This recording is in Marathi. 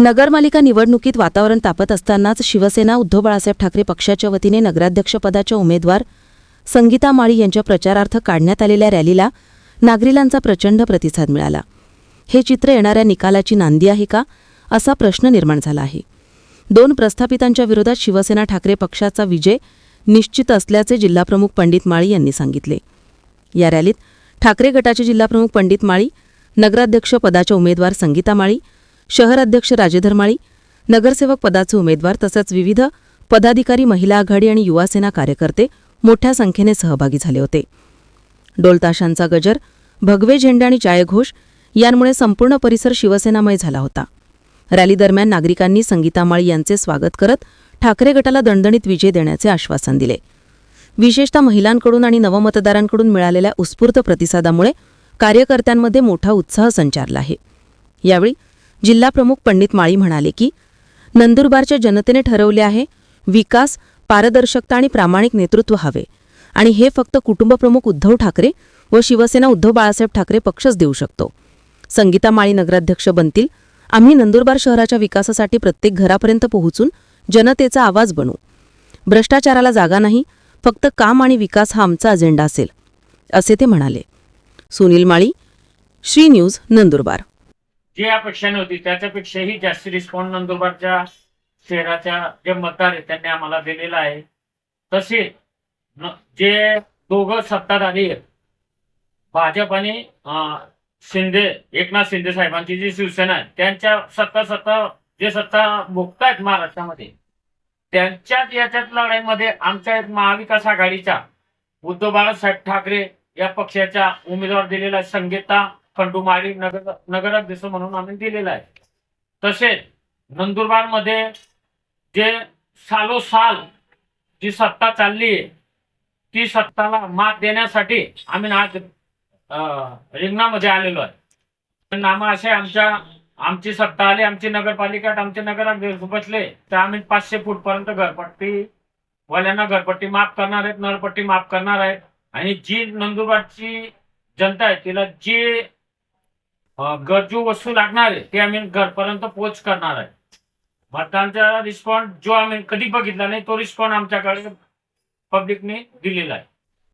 नगरपालिका निवडणुकीत वातावरण तापत असतानाच शिवसेना उद्धव बाळासाहेब ठाकरे पक्षाच्या वतीने नगराध्यक्षपदाच्या उमेदवार संगीता माळी यांच्या प्रचारार्थ काढण्यात आलेल्या रॅलीला नागरिकांचा प्रचंड प्रतिसाद मिळाला. हे चित्र येणाऱ्या निकालाची नांदी आहे का? असा प्रश्न निर्माण झाला आहे. दोन प्रस्थापितांच्या विरोधात शिवसेना ठाकरे पक्षाचा विजय निश्चित असल्याचे जिल्हाप्रमुख पंडित माळी यांनी सांगितले. या रॅलीत ठाकरे गटाचे जिल्हाप्रमुख पंडित माळी नगराध्यक्ष पदाच्या उमेदवार संगीता माळी शहर अध्यक्ष राजेधर माळी नगरसेवक पदाचे उमेदवार तसंच विविध पदाधिकारी महिला आघाडी आणि युवासेना कार्यकर्ते मोठ्या संख्येने सहभागी झाले होते. डोलताशांचा गजर भगवे झेंडे आणि जायघोष यांमुळे संपूर्ण परिसर शिवसेनामय झाला होता. रॅली दरम्यान नागरिकांनी संगीता माळी यांचे स्वागत करत ठाकरे गटाला दणदणीत विजय देण्याचे आश्वासन दिले. विशेषतः महिलांकडून आणि नवमतदारांकडून मिळालेल्या उत्स्फूर्त प्रतिसादामुळे कार्यकर्त्यांमध्ये मोठा उत्साह संचारला आहे. यावेळी जिल्हाप्रमुख पंडित माळी म्हणाले की नंदुरबारच्या जनतेने ठरवले आहे विकास पारदर्शकता आणि प्रामाणिक नेतृत्व हवे. आणि हे फक्त कुटुंबप्रमुख उद्धव ठाकरे व शिवसेना उद्धव बाळासाहेब ठाकरे पक्षच देऊ शकतो. संगीता माळी नगराध्यक्ष बनतील. आम्ही नंदुरबार शहराच्या विकासासाठी प्रत्येक घरापर्यंत पोहोचून जनतेचा आवाज बनू. भ्रष्टाचाराला जागा नाही फक्त काम आणि विकास हा आमचा अजेंडा असेल असे ते म्हणाले. सुनील माळी श्री न्यूज नंदुरबार. जी अपेक्षा नव्हती त्याच्यापेक्षाही जास्त रिस्पॉन्ड नंदुरबारच्या शहराच्या जे मतदार आहेत त्यांनी आम्हाला दिलेला आहे. तसे जे दोघं सत्ताधारी आहेत भाजप आणि शिंदे एकनाथ शिंदे साहेबांची जी शिवसेना आहे त्यांच्या सत्ता सत्ता जे सत्ता भोगतायत महाराष्ट्रामध्ये त्यांच्यात याच्यात लढाईमध्ये आमच्या एक महाविकास आघाडीच्या उद्धव बाळासाहेब ठाकरे या पक्षाच्या उमेदवार दिलेला संगीता खंडू माळी नगर नगराध्यक्ष म्हणून आम्ही दिलेला आहे. तसेच नंदुरबारमध्ये जे सालोसाल जी सत्ता चालली आहे ती सत्ताला मात देण्यासाठी आम्ही आज रिंगणामध्ये आलेलो आहे. नाम असे आमच्या आमची सत्ता आली आमची नगरपालिका आमचे नगराध्यक्ष बसले तर आम्ही पाचशे फूट पर्यंत घरपट्टी वाल्यांना घरपट्टी माफ करणार आहेत नळपट्टी माफ करणार आहेत. आणि जी नंदुरबारची जनता आहे तिला जी गरजू वस्तू लागणार आहे ते आम्ही घरपर्यंत पोच करणार आहे. मतदानचा रिस्पॉन्स जो आम्ही कधी बघितला नाही तो रिस्पॉन्स आमच्याकडे पब्लिकने दिलेला आहे.